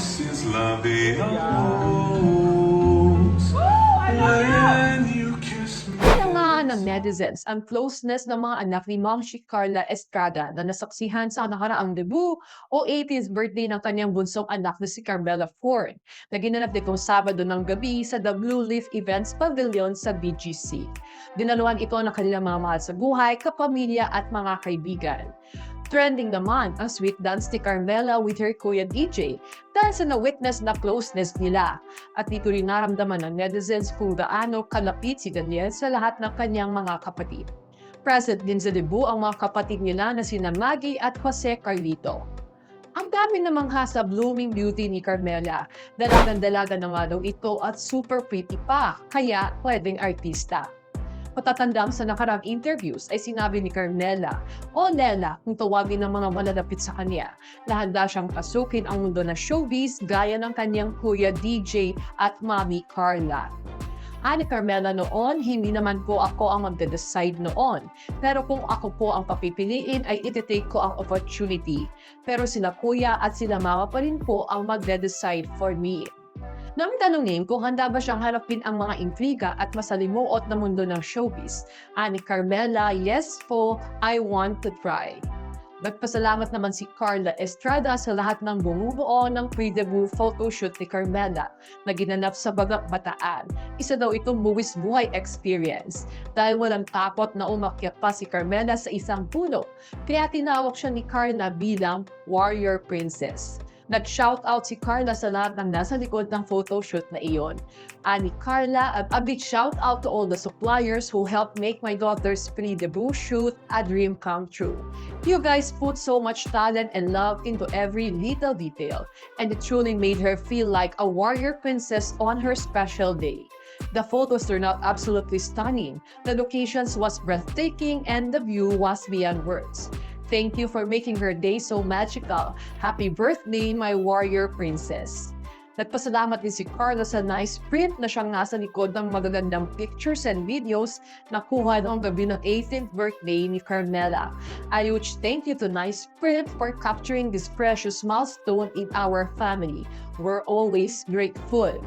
This is love rose. When you kiss me. Kaya nga ng netizens ang closeness ng mga anak ni Ma'am si Carla Estrada na nasaksihan sa nakaraang debut o 18th birthday ng kanyang bunsong anak na si Carmela Ford na ginanap nitong Sabado ng gabi sa The Blue Leaf Events Pavilion sa BGC. Dinaluhan ito ng kanilang mga mahal sa buhay, kapamilya at mga kaibigan. Trending naman ang sweet dance ni Carmela with her kuya DJ dahil sa na-witness na closeness nila. At dito rin naramdaman ng netizens kung gaano kalapit si Daniel sa lahat ng kanyang mga kapatid. Present din sa debut ang mga kapatid nila na sina Maggie at Jose Carlito. Ang dami namang ha sa blooming beauty ni Carmela. Dalagang-dalaga na nga ito at super pretty pa, kaya pwedeng artista. Patatandang sa nakarang interviews ay sinabi ni Carmela o Nela kung tawagin ng mga malalapit sa kanya na handa siyang pasukin ang mundo ng showbiz gaya ng kanyang kuya DJ at mami Carla. Ani Carmela noon, hindi naman po ako ang magde-decide noon. Pero kung ako po ang papipiliin ay ititake ko ang opportunity. Pero sila kuya at sila mama pa rin po ang magde-decide for me. Nang tanungin kung handa ba siyang harapin ang mga intriga at masalimuot na mundo ng showbiz, ani Carmela, yes po, I want to try. Nagpasalamat naman si Carla Estrada sa lahat ng bumubuo ng pre-debut photoshoot ni Carmela na ginanap sa Bagak Bataan. Isa daw itong buwis buhay experience dahil walang takot na umakyat pa si Carmela sa isang puno. Kaya tinawag siya ni Carla bilang Warrior Princess. Nag-shoutout si Carla sa lahat ng nasa likod ng photoshoot na iyon. Ani Carla, a, a big shoutout to all the suppliers who helped make my daughter's pre-debut shoot a dream come true. You guys put so much talent and love into every little detail, and it truly made her feel like a warrior princess on her special day. The photos turned out absolutely stunning. The locations was breathtaking and the view was beyond words. Thank you for making her day so magical. Happy birthday, my warrior princess. Nagpasalamat din si Carla sa nice print na siyang nasa likod ng magagandang pictures and videos na kuha noong gabi ng 18th birthday ni Carmela. A huge thank you to Nice Print for capturing this precious milestone in our family. We're always grateful.